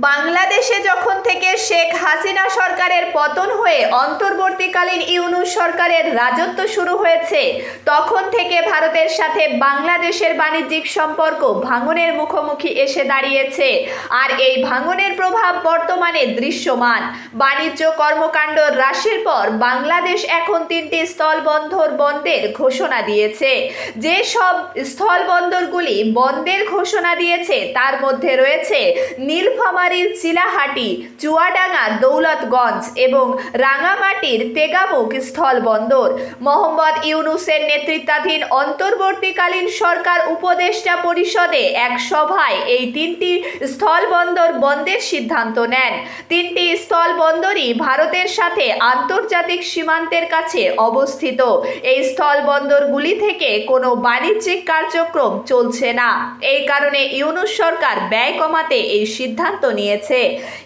বাংলাদেশে যখন থেকে শেখ হাসিনা সরকারের পতন হয়ে অন্তর্বর্তীকালীন ইউনুস সরকারের রাজত্ব শুরু হয়েছে, তখন থেকে ভারতের সাথে বাংলাদেশের বাণিজ্যিক সম্পর্ক ভাঙনের মুখোমুখি এসে দাঁড়িয়েছে। আর এই ভাঙনের প্রভাব বর্তমানে দৃশ্যমান। বাণিজ্য কর্মকাণ্ড হ্রাসের পর বাংলাদেশ এখন তিনটি স্থলবন্দর বন্ধের ঘোষণা দিয়েছে। যে সব স্থলবন্দরগুলি বন্ধের ঘোষণা দিয়েছে, তার মধ্যে রয়েছে নীলফামারীর চিলাহাটি, চুয়াডাঙ্গা, দৌলতগঞ্জ এবং রাঙামাটির তেগামুখ স্থলবন্দর। মোহাম্মদ ইউনুসের নেতৃত্বাধীন অন্তর্বর্তীকালীন সরকার উপদেষ্টা পরিষদে এক সভায় এই তিনটি স্থলবন্দর বন্ধের সিদ্ধান্ত নেন। তিনটি স্থলবন্দরই ভারতের সাথে আন্তর্জাতিক সীমান্তের কাছে অবস্থিত। এই স্থলবন্দরগুলি থেকে কোনো বাণিজ্যিক কার্যক্রম চলছে না। এই কারণে ইউনুস সরকার ব্যয় কমাতে এই সিদ্ধান্ত নিয়েছে।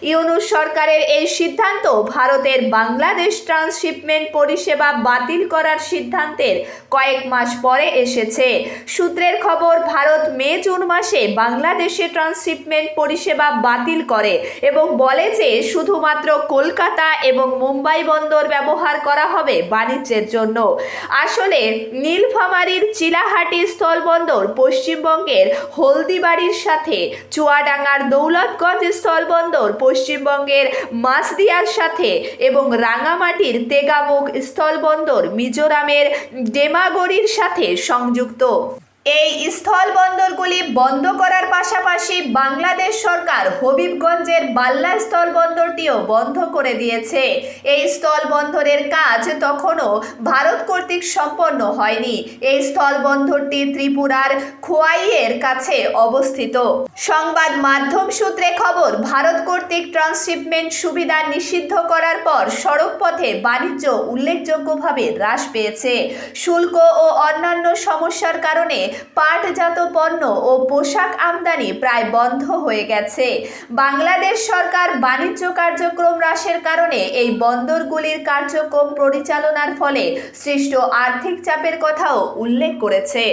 ইউনুস সরকারের এই সিদ্ধান্ত ভারতের বাংলাদেশ ট্রান্সশিপমেন্ট পরিষেবা বাতিল করার সিদ্ধান্তের কয়েক মাস পরে এসেছে। সূত্রের খবর, ভারত মে, জুন মাসে বাংলাদেশে ট্রান্সশিপমেন্ট পরিষেবা বাতিল করে এবং বলে যে শুধুমাত্র কলকাতা এবং মুম্বাই বন্দর ব্যবহার করা হবে বাণিজ্যের জন্য। আসলে নীলফামারীর চিলাহাটি স্থলবন্দর পশ্চিমবঙ্গের হলদিবাড়ির সাথে চুয়াডাঙ্গার দৌলতগঞ্জ স্থলবন্দর পশ্চিমবঙ্গের মাসদিয়ার সাথে এবং রাঙামাটির তেগামুখ স্থলবন্দর মিজোরামের ডেমাগড়ির সাথে সংযুক্ত। এই স্থলবন্দরগুলি বন্ধ করার পাশাপাশি বাংলাদেশ সরকার হবিবগঞ্জের বাল্লা স্থলবন্দরটিও বন্ধ করে দিয়েছে। এই স্থলবন্দরের কাজ তখনও ভারত কর্তৃক সম্পন্ন হয়নি। এই স্থলবন্দরটি ত্রিপুরার খোয়াইয়ের কাছে অবস্থিত। সংবাদ মাধ্যম সূত্রে খবর, ভারত কর্তৃক ট্রান্সশিপমেন্ট সুবিধা নিষিদ্ধ করার পর সড়ক পথে বাণিজ্য উল্লেখযোগ্যভাবে হ্রাস পেয়েছে। শুল্ক ও অন্যান্য সমস্যার কারণে পাটজাত পণ্য ও পোশাক আমদানি প্রায় বন্ধ হয়ে গেছে। বাংলাদেশ সরকার বাণিজ্য কার্যক্রম হ্রাসের কারণে এই বন্দরগুলির কার্যক্রম পরিচালনার ফলে সৃষ্ট আর্থিক চাপের কথাও উল্লেখ করেছে।